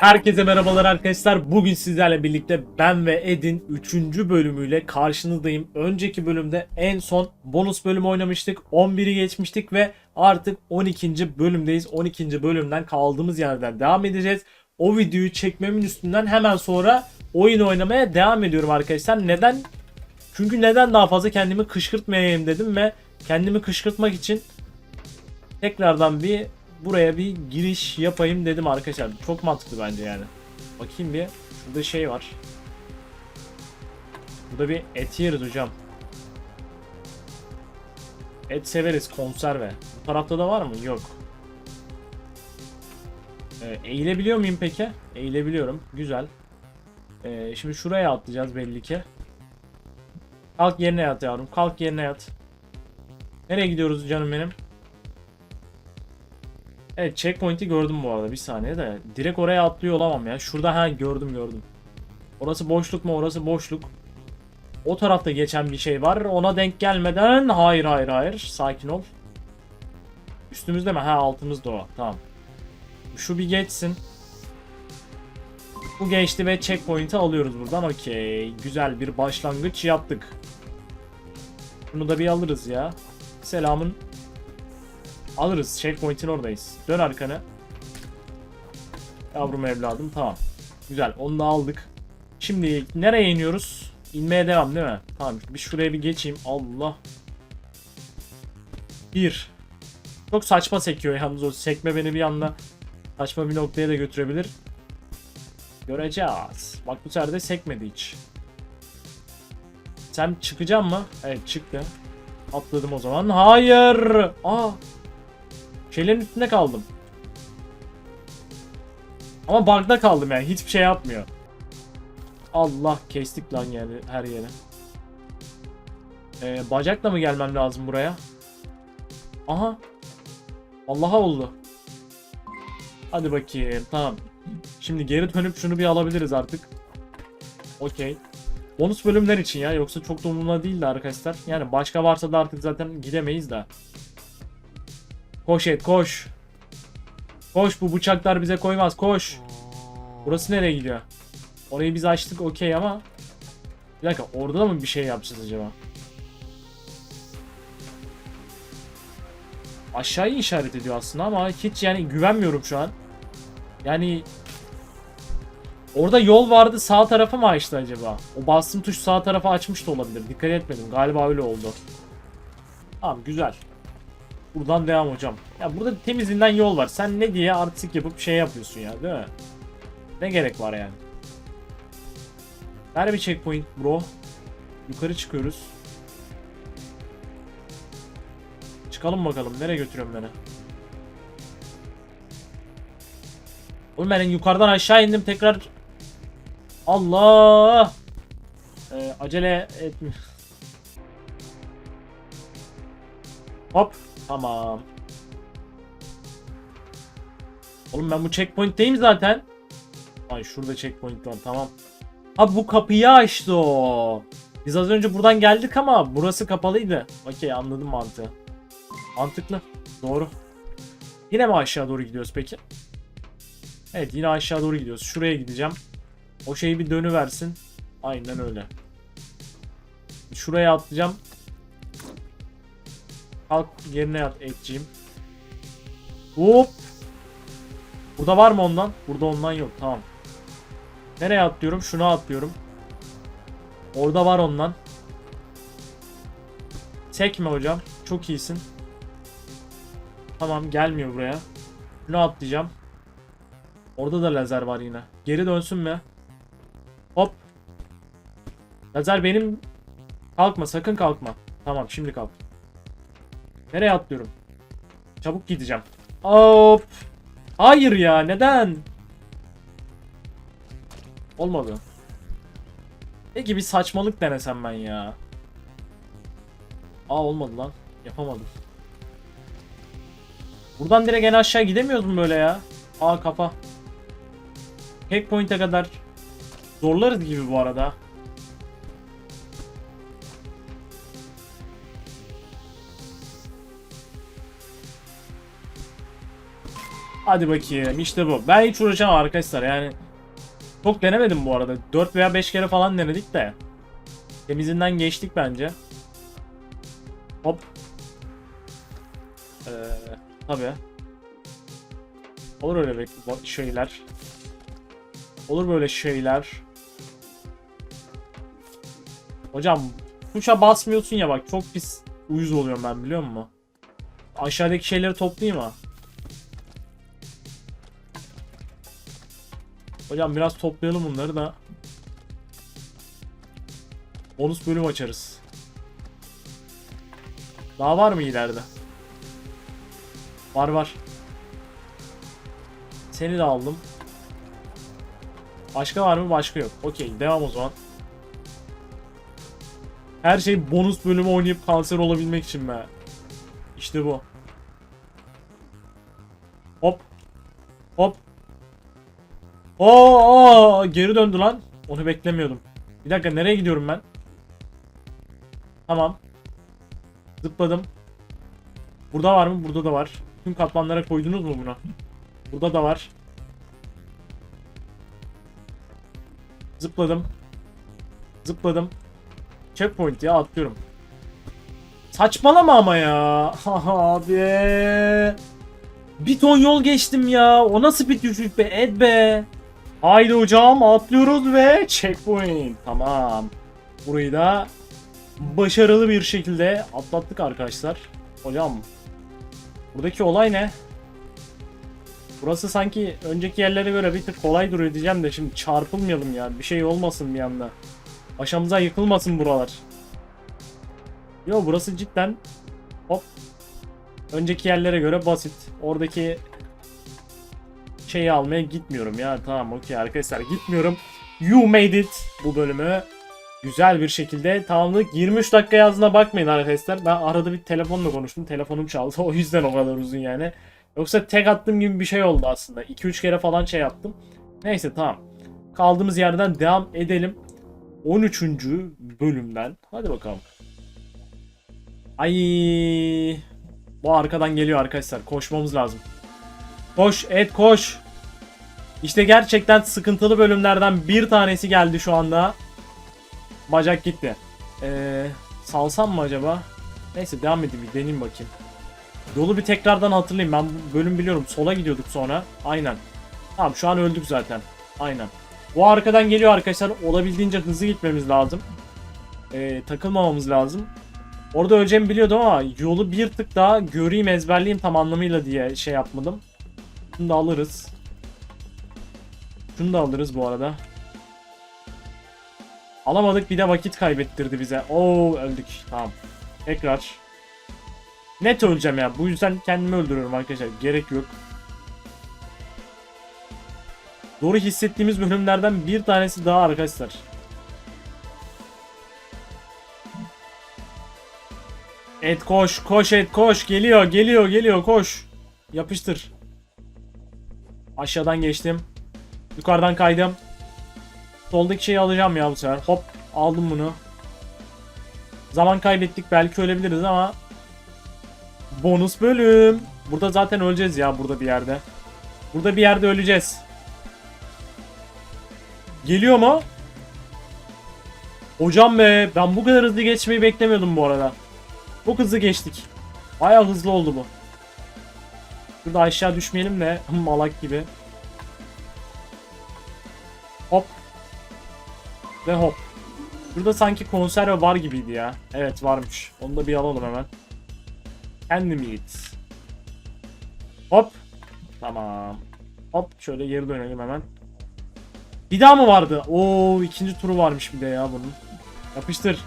Herkese merhabalar arkadaşlar. Bugün sizlerle birlikte ben ve Ed'in 3. bölümüyle karşınızdayım. Önceki bölümde en son bonus bölümü oynamıştık. 11'i geçmiştik ve artık 12. bölümdeyiz. 12. bölümden kaldığımız yerden devam edeceğiz. O videoyu çekmemin üstünden hemen sonra oyun oynamaya devam ediyorum arkadaşlar. Neden? Çünkü neden daha fazla kendimi kışkırtmayayım dedim ve kendimi kışkırtmak için tekrardan bir buraya bir giriş yapayım dedim arkadaşlar. Çok mantıklı bence yani. Bakayım bir. Şurada şey var. Burada bir et yeriz hocam. Et severiz konserve. Bu tarafta da var mı? Yok. Ee, eğilebiliyor muyum peki? Eğilebiliyorum. Güzel. Ee, şimdi şuraya atlayacağız belli ki. Kalk yerine yat yavrum. Kalk yerine yat. Nereye gidiyoruz canım benim? Evet checkpoint'i gördüm bu arada bir saniye de direkt oraya atlıyor olamam ya. Şurada ha gördüm gördüm. Orası boşluk mu orası boşluk. O tarafta geçen bir şey var ona denk gelmeden hayır hayır hayır sakin ol. Üstümüzde mi? Ha altımızda o tamam. Şu bir geçsin. Bu geçti ve checkpoint'i alıyoruz buradan okey. Güzel bir başlangıç yaptık. Bunu da bir alırız ya. Selamın Alırız. Checkpoint'in oradayız. Dön arkanı. Yavrum evladım. Tamam. Güzel. Onu da aldık. Şimdi nereye iniyoruz? İnmeye devam değil mi? Tamam. Bir şuraya bir geçeyim. Allah. Bir. Çok saçma sekiyor yalnız o sekme beni bir anda saçma bir noktaya da götürebilir. Göreceğiz. Bak bu sefer de sekmedi hiç. Sen çıkacak mı? Evet çıktı. Atladım o zaman. Hayır. Aa Şeylerin üstünde kaldım. Ama bug'da kaldım yani. Hiçbir şey yapmıyor. Allah kestik lan yani her yere. Ee, bacakla mı gelmem lazım buraya? Aha. Allah'a oldu. Hadi bakayım. Tamam. Şimdi geri dönüp şunu bir alabiliriz artık. Okey. Bonus bölümler için ya. Yoksa çok da umurumda değildi arkadaşlar. Yani başka varsa da artık zaten gidemeyiz de. Koş et koş. Koş bu bıçaklar bize koymaz koş. Burası nereye gidiyor? Orayı biz açtık okey ama. Bir dakika orada da mı bir şey yapacağız acaba? Aşağıyı işaret ediyor aslında ama hiç yani güvenmiyorum şu an. Yani Orada yol vardı sağ tarafa mı açtı acaba? O bastığım tuş sağ tarafa açmış da olabilir. Dikkat etmedim. Galiba öyle oldu. Tamam güzel. Buradan devam hocam. Ya burada temizinden yol var. Sen ne diye artistik yapıp şey yapıyorsun ya değil mi? Ne gerek var yani? Ver bir checkpoint bro. Yukarı çıkıyoruz. Çıkalım bakalım. Nereye götürüyorum beni? Oğlum ben yukarıdan aşağı indim tekrar. Allah! Ee, acele etmiyor. Hop. Tamam. Oğlum ben bu checkpoint'teyim zaten. Ay şurada checkpoint var tamam. Abi bu kapıyı açtı o. Biz az önce buradan geldik ama burası kapalıydı. Okey anladım mantığı. Mantıklı. Doğru. Yine mi aşağı doğru gidiyoruz peki? Evet yine aşağı doğru gidiyoruz. Şuraya gideceğim. O şeyi bir dönüversin. Aynen öyle. Şuraya atlayacağım. Kalk yerine yat etçiyim. Hop. Burada var mı ondan? Burada ondan yok. Tamam. Nereye atlıyorum? Şuna atlıyorum. Orada var ondan. Sekme hocam. Çok iyisin. Tamam gelmiyor buraya. Şuna atlayacağım. Orada da lazer var yine. Geri dönsün mü? Hop. Lazer benim... Kalkma sakın kalkma. Tamam şimdi kalk. Nereye atlıyorum? Çabuk gideceğim. Hop. Hayır ya neden? Olmadı. Peki bir saçmalık denesem ben ya. Aa olmadı lan. Yapamadım. Buradan direkt en aşağı gidemiyoruz mu böyle ya? Aa kafa. Checkpoint'e kadar zorlarız gibi bu arada. Hadi bakayım işte bu. Ben hiç uğraşamam arkadaşlar yani. Çok denemedim bu arada. 4 veya 5 kere falan denedik de. Temizinden geçtik bence. Hop. Ee, tabii. Olur öyle şeyler. Olur böyle şeyler. Hocam tuşa basmıyorsun ya bak çok pis uyuz oluyorum ben biliyor musun? Aşağıdaki şeyleri toplayayım mı? Hocam biraz toplayalım bunları da. Bonus bölüm açarız. Daha var mı ileride? Var var. Seni de aldım. Başka var mı? Başka yok. Okey devam o zaman. Her şey bonus bölümü oynayıp kanser olabilmek için be. İşte bu. Hop. Hop. Oo, geri döndü lan. Onu beklemiyordum. Bir dakika nereye gidiyorum ben? Tamam. Zıpladım. Burada var mı? Burada da var. Tüm katmanlara koydunuz mu bunu? Burada da var. Zıpladım. Zıpladım. Checkpoint ya atlıyorum. Saçmalama ama ya. Abi. Bir ton yol geçtim ya. O nasıl bir düşük be Ed be. Haydi hocam atlıyoruz ve checkpoint. Tamam. Burayı da başarılı bir şekilde atlattık arkadaşlar. Hocam buradaki olay ne? Burası sanki önceki yerlere göre bir tık kolay duruyor diyeceğim de şimdi çarpılmayalım ya. Bir şey olmasın bir anda. Başımıza yıkılmasın buralar. Yo burası cidden hop önceki yerlere göre basit. Oradaki şeyi almaya gitmiyorum ya. Tamam okey arkadaşlar gitmiyorum. You made it bu bölümü. Güzel bir şekilde tamamladık. 23 dakika yazdığına bakmayın arkadaşlar. Ben arada bir telefonla konuştum. Telefonum çaldı. O yüzden o kadar uzun yani. Yoksa tek attığım gibi bir şey oldu aslında. 2-3 kere falan şey yaptım. Neyse tamam. Kaldığımız yerden devam edelim. 13. bölümden. Hadi bakalım. Ay bu arkadan geliyor arkadaşlar. Koşmamız lazım. Koş et koş. İşte gerçekten sıkıntılı bölümlerden bir tanesi geldi şu anda. Bacak gitti. Ee, salsam mı acaba? Neyse devam edeyim bir deneyeyim bakayım. Yolu bir tekrardan hatırlayayım. Ben bölüm biliyorum. Sola gidiyorduk sonra. Aynen. Tamam şu an öldük zaten. Aynen. Bu arkadan geliyor arkadaşlar. Olabildiğince hızlı gitmemiz lazım. Ee, takılmamamız lazım. Orada öleceğimi biliyordum ama yolu bir tık daha göreyim ezberleyeyim tam anlamıyla diye şey yapmadım. Şunu da alırız. Şunu da alırız bu arada. Alamadık bir de vakit kaybettirdi bize. Oo öldük. Tamam. Tekrar. Net öleceğim ya. Bu yüzden kendimi öldürüyorum arkadaşlar. Gerek yok. Doğru hissettiğimiz bölümlerden bir tanesi daha arkadaşlar. Et koş, koş et koş. Geliyor, geliyor, geliyor. Koş. Yapıştır. Aşağıdan geçtim. Yukarıdan kaydım. Soldaki şeyi alacağım ya bu sefer. Hop, aldım bunu. Zaman kaybettik. Belki ölebiliriz ama bonus bölüm. Burada zaten öleceğiz ya burada bir yerde. Burada bir yerde öleceğiz. Geliyor mu? Hocam be ben bu kadar hızlı geçmeyi beklemiyordum bu arada. Çok hızlı geçtik. Bayağı hızlı oldu bu. Burada aşağı düşmeyelim de malak gibi. Hop. Ve hop. Burada sanki konserve var gibiydi ya. Evet varmış. Onu da bir alalım hemen. Candy meat. Hop. Tamam. Hop şöyle geri dönelim hemen. Bir daha mı vardı? Oo ikinci turu varmış bir de ya bunun. Yapıştır.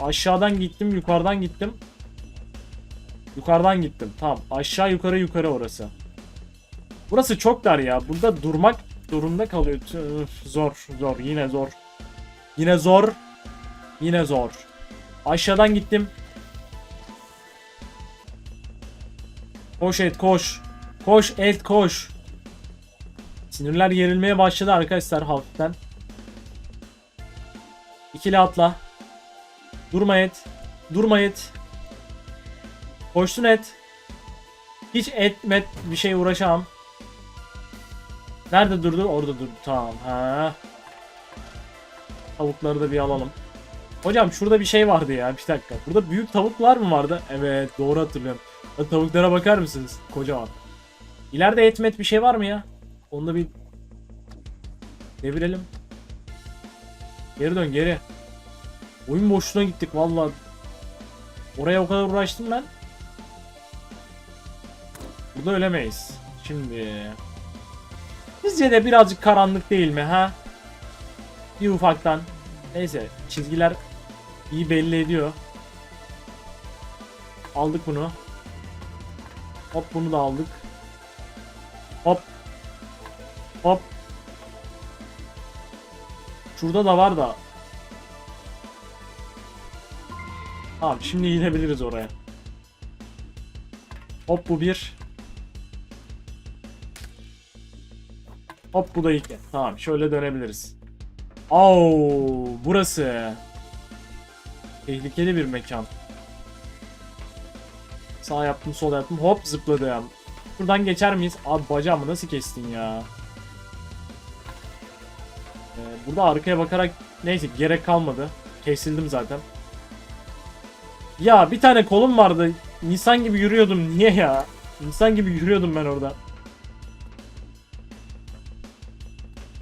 Aşağıdan gittim, yukarıdan gittim. Yukarıdan gittim. Tamam. Aşağı yukarı yukarı orası. Burası çok dar ya. Burada durmak durumda kalıyor. Üf, zor, zor. Yine zor. Yine zor. Yine zor. Aşağıdan gittim. Koş et koş. Koş et koş. Sinirler gerilmeye başladı arkadaşlar hafiften. İkili atla. Durma et. Durma et. Koştun et. Hiç et met bir şey uğraşamam. Nerede durdu? Orada durdu. Tamam. Ha. Tavukları da bir alalım. Hocam şurada bir şey vardı ya. Bir dakika. Burada büyük tavuklar mı vardı? Evet doğru hatırlıyorum. Ha, Tavuklara bakar mısınız? Kocaman. İleride et met bir şey var mı ya? Onu da bir devirelim. Geri dön geri. Oyun boşluğuna gittik valla. Oraya o kadar uğraştım ben. Burada ölemeyiz. Şimdi... Sizce de birazcık karanlık değil mi ha? Bir ufaktan. Neyse çizgiler iyi belli ediyor. Aldık bunu. Hop bunu da aldık. Hop. Hop. Şurada da var da. Tamam şimdi gidebiliriz oraya. Hop bu bir. Hop bu da iki. Tamam şöyle dönebiliriz. Oo burası. Tehlikeli bir mekan. Sağ yaptım sol yaptım hop zıpladım. Buradan geçer miyiz? Abi bacağımı nasıl kestin ya? Ee, burada arkaya bakarak neyse gerek kalmadı. Kesildim zaten. Ya bir tane kolum vardı. İnsan gibi yürüyordum. Niye ya? İnsan gibi yürüyordum ben orada.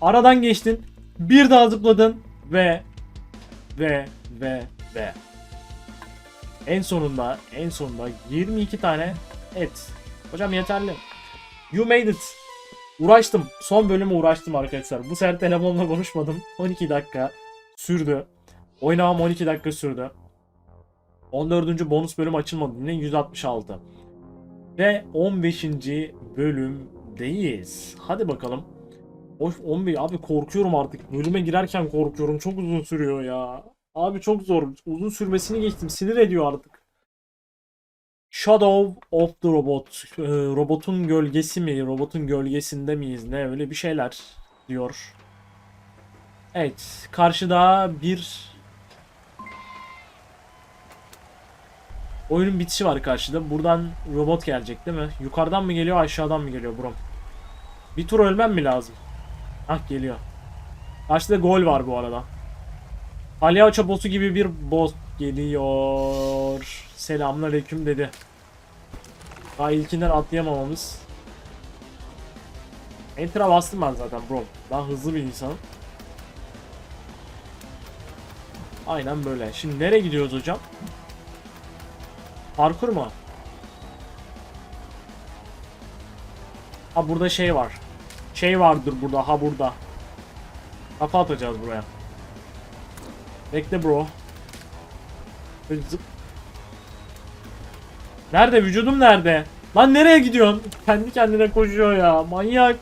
aradan geçtin bir daha zıpladın ve ve ve ve en sonunda en sonunda 22 tane et. Hocam yeterli. You made it. Uğraştım. Son bölümü uğraştım arkadaşlar. Bu sefer telefonla konuşmadım. 12 dakika sürdü. Oynamam 12 dakika sürdü. 14. bonus bölüm açılmadı. Yine 166. Ve 15. bölümdeyiz. Hadi bakalım. Of 11 abi korkuyorum artık. Bölüme girerken korkuyorum. Çok uzun sürüyor ya. Abi çok zor. Uzun sürmesini geçtim. Sinir ediyor artık. Shadow of the Robot. Ee, robotun gölgesi mi? Robotun gölgesinde miyiz? Ne öyle bir şeyler diyor. Evet. Karşıda bir oyunun bitişi var karşıda. Buradan robot gelecek değil mi? Yukarıdan mı geliyor aşağıdan mı geliyor brom? Bir tur ölmem mi lazım? Hah geliyor. Karşıda gol var bu arada. Palyaço boss'u gibi bir boss geliyor. Selamünaleyküm dedi. Daha ilkinden atlayamamamız. Enter'a bastım ben zaten bro. Daha hızlı bir insanım. Aynen böyle. Şimdi nereye gidiyoruz hocam? Parkur mu? Ha burada şey var. Şey vardır burada. Ha burada. Kafa atacağız buraya. Bekle bro. Nerede? Vücudum nerede? Lan nereye gidiyorsun? Kendi kendine koşuyor ya. Manyak.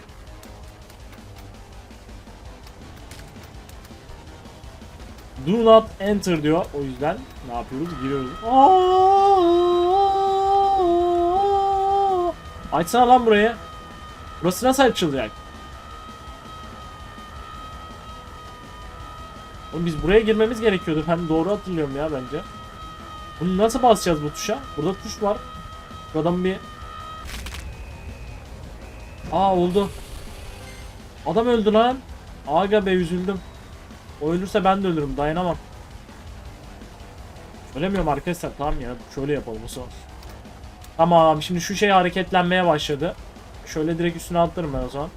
Do not enter diyor. O yüzden ne yapıyoruz? Giriyoruz. Aa! Açsana lan burayı. Burası nasıl açılacak? Biz buraya girmemiz gerekiyordu. Ben doğru hatırlıyorum ya bence. Bunu nasıl basacağız bu tuşa? Burada tuş var. Buradan bir... Aa oldu. Adam öldü lan. Aga be üzüldüm. O ölürse ben de ölürüm. Dayanamam. Söylemiyorum arkadaşlar. Tamam ya. Şöyle yapalım o zaman. Tamam. Şimdi şu şey hareketlenmeye başladı. Şöyle direkt üstüne atlarım ben o zaman.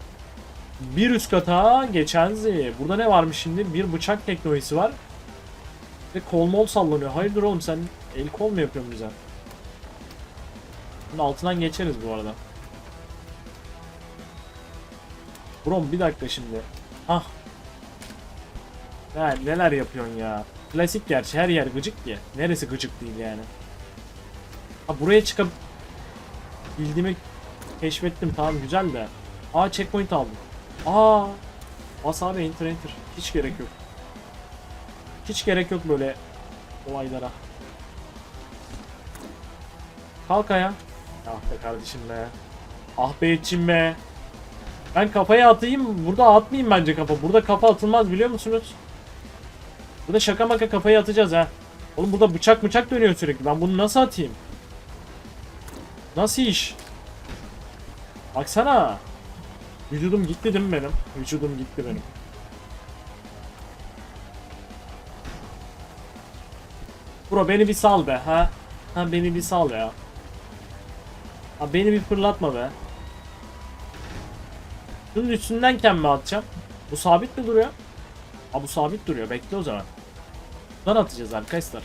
Bir üst kata geçen Z. Burada ne varmış şimdi? Bir bıçak teknolojisi var. Ve kol mol sallanıyor. Hayırdır oğlum sen el kol mu yapıyorsun bize? Bunun altından geçeriz bu arada. Brom bir dakika şimdi. Hah. Ya neler yapıyorsun ya. Klasik gerçi her yer gıcık ki. Neresi gıcık değil yani. Ha buraya çıkıp bildiğimi keşfettim tamam güzel de. Aa checkpoint aldım. Aa. Bas abi enter enter. Hiç gerek yok. Hiç gerek yok böyle olaylara. Kalk ayağa. Ah be kardeşim be. Ah be içim be. Ben kafaya atayım. Burada atmayayım bence kafa. Burada kafa atılmaz biliyor musunuz? Burada şaka maka kafayı atacağız ha. Oğlum burada bıçak bıçak dönüyor sürekli. Ben bunu nasıl atayım? Nasıl iş? Baksana. Vücudum gitti değil mi benim? Vücudum gitti benim. Bro beni bir sal be ha. Ha beni bir sal ya. Ha beni bir fırlatma be. Şunun üstündenken mi atacağım? Bu sabit mi duruyor? Ha bu sabit duruyor. Bekle o zaman. Buradan atacağız arkadaşlar.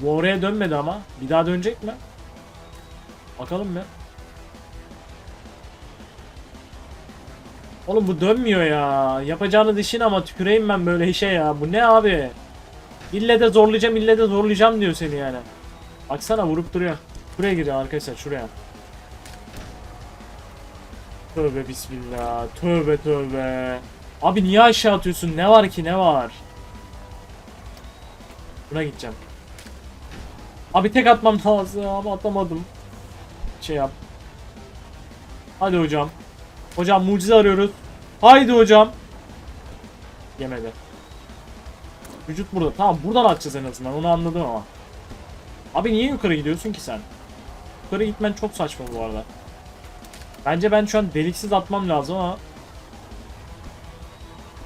Bu oraya dönmedi ama. Bir daha dönecek mi? Bakalım mı? Oğlum bu dönmüyor ya. Yapacağını dişin ama tüküreyim ben böyle işe ya. Bu ne abi? İlle de zorlayacağım, ille de zorlayacağım diyor seni yani. Baksana vurup duruyor. Buraya giriyor arkadaşlar şuraya. Tövbe bismillah. Tövbe tövbe. Abi niye aşağı atıyorsun? Ne var ki ne var? Buna gideceğim. Abi tek atmam lazım ama atamadım. Şey yap. Hadi hocam. Hocam mucize arıyoruz. Haydi hocam. Yemedi. Vücut burada. Tamam buradan atacağız en azından. Onu anladım ama. Abi niye yukarı gidiyorsun ki sen? Yukarı gitmen çok saçma bu arada. Bence ben şu an deliksiz atmam lazım ama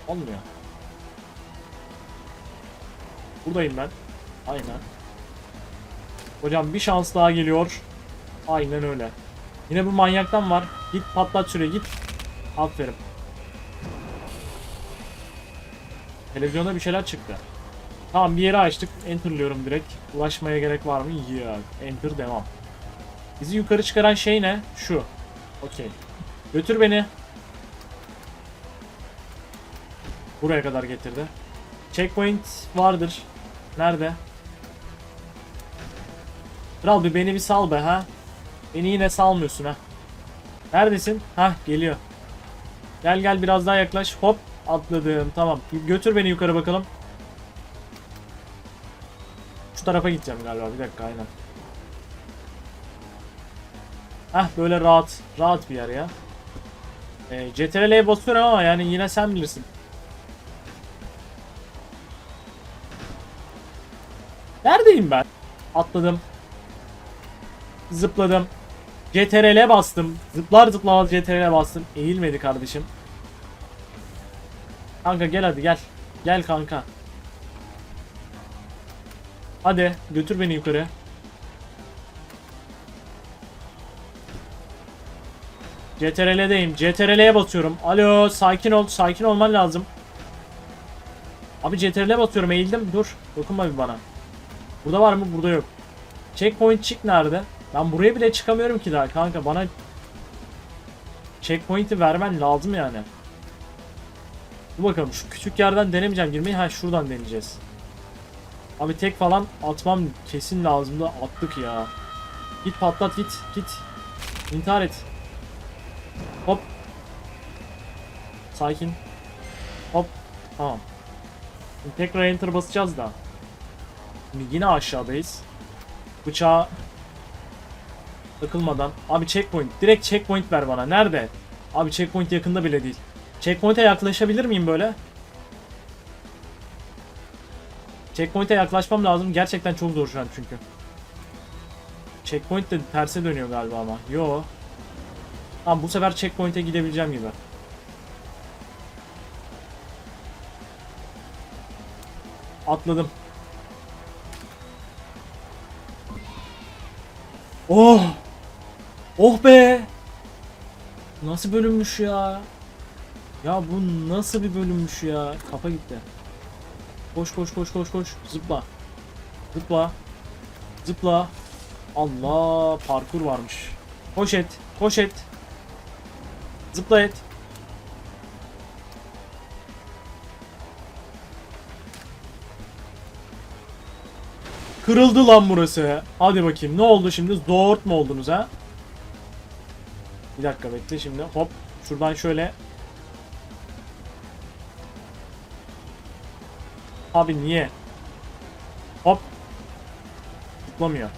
olmuyor. Buradayım ben. Aynen. Hocam bir şans daha geliyor. Aynen öyle. Yine bu manyaktan var. Git patlat şuraya git. Aferin. Televizyonda bir şeyler çıktı. Tamam bir yeri açtık. Enter'lıyorum direkt. Ulaşmaya gerek var mı? Yok. Enter devam. Bizi yukarı çıkaran şey ne? Şu. Okey. Götür beni. Buraya kadar getirdi. Checkpoint vardır. Nerede? Kral bir beni bir sal be ha. Beni yine salmıyorsun ha. Neredesin? Ha geliyor. Gel gel biraz daha yaklaş. Hop atladım. Tamam. Götür beni yukarı bakalım. Şu tarafa gideceğim galiba. Bir dakika aynen. Hah böyle rahat. Rahat bir yer ya. E, CTRL'ye basıyorum ama yani yine sen bilirsin. Neredeyim ben? Atladım. Zıpladım. CTRL'e bastım. Zıplar zıplamaz CTRL'e bastım. Eğilmedi kardeşim. Kanka gel hadi gel. Gel kanka. Hadi götür beni yukarı. CTRL'deyim. CTRL'ye basıyorum. Alo sakin ol. Sakin olman lazım. Abi CTRL'e basıyorum. Eğildim. Dur. Dokunma bir bana. Burada var mı? Burada yok. Checkpoint çık nerede? Ben buraya bile çıkamıyorum ki daha kanka. Bana checkpoint'i vermen lazım yani. Dur bakalım şu küçük yerden denemeyeceğim girmeyi. Ha şuradan deneyeceğiz. Abi tek falan atmam kesin lazımdı. Attık ya. Git patlat git. Git. İntihar et. Hop. Sakin. Hop. Tamam. Şimdi tekrar enter basacağız da. Şimdi yine aşağıdayız. Bıçağı Takılmadan. Abi checkpoint. Direkt checkpoint ver bana. Nerede? Abi checkpoint yakında bile değil. Checkpoint'e yaklaşabilir miyim böyle? Checkpoint'e yaklaşmam lazım. Gerçekten çok zor şu an çünkü. Checkpoint de terse dönüyor galiba ama. Yo. Tamam bu sefer checkpoint'e gidebileceğim gibi. Atladım. Oh! Oh be! Nasıl bölünmüş ya? Ya bu nasıl bir bölünmüş ya? Kafa gitti. Koş koş koş koş koş. Zıpla. Zıpla. Zıpla. Allah parkur varmış. Koş et. Koş et. Zıpla et. Kırıldı lan burası. Hadi bakayım ne oldu şimdi? Zort mu oldunuz ha? Bir dakika bekle şimdi. Hop. Şuradan şöyle. Abi niye? Hop. Zıplamıyor.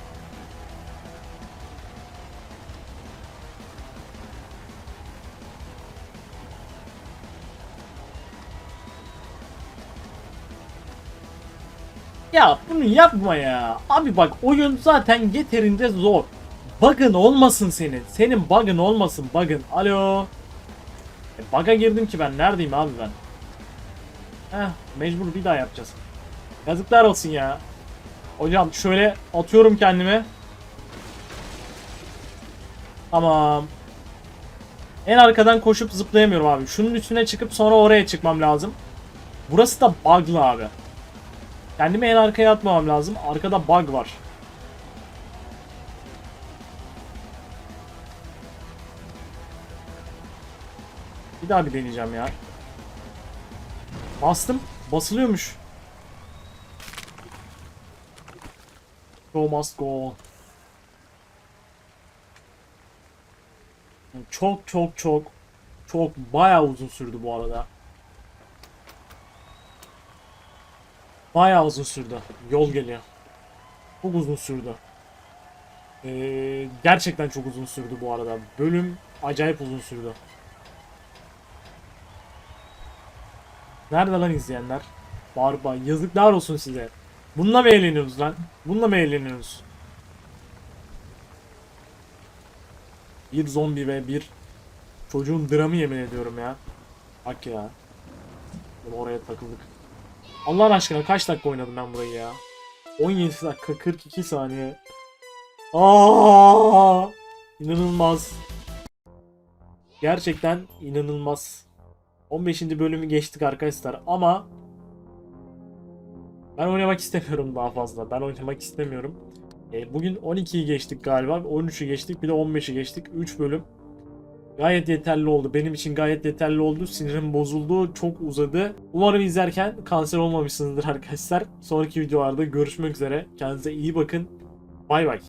Ya bunu yapma ya. Abi bak oyun zaten yeterince zor. Bug'ın olmasın senin. Senin bug'ın olmasın bug'ın. Alo. E, bug'a girdim ki ben. Neredeyim abi ben? Heh mecbur bir daha yapacağız. Yazıklar olsun ya. Hocam şöyle atıyorum kendimi. Tamam. En arkadan koşup zıplayamıyorum abi. Şunun üstüne çıkıp sonra oraya çıkmam lazım. Burası da bug'lı abi. Kendimi en arkaya atmamam lazım. Arkada bug var. Bir daha bir deneyeceğim ya. Bastım. Basılıyormuş. Go must go. Çok çok çok çok bayağı uzun sürdü bu arada. Bayağı uzun sürdü. Yol geliyor. Çok uzun sürdü. Ee, gerçekten çok uzun sürdü bu arada. Bölüm acayip uzun sürdü. Nerede lan izleyenler? Barba yazıklar olsun size. Bununla mı eğleniyorsunuz lan? Bununla mı eğleniyorsunuz? Bir zombi ve bir çocuğun dramı yemin ediyorum ya. Bak ya. Oraya takıldık. Allah aşkına kaç dakika oynadım ben burayı ya? 17 dakika 42 saniye. Aa! İnanılmaz. Gerçekten inanılmaz. 15. bölümü geçtik arkadaşlar ama ben oynamak istemiyorum daha fazla. Ben oynamak istemiyorum. E, bugün 12'yi geçtik galiba. 13'ü geçtik. Bir de 15'i geçtik. 3 bölüm. Gayet yeterli oldu. Benim için gayet yeterli oldu. Sinirim bozuldu. Çok uzadı. Umarım izlerken kanser olmamışsınızdır arkadaşlar. Sonraki videolarda görüşmek üzere. Kendinize iyi bakın. Bay bay.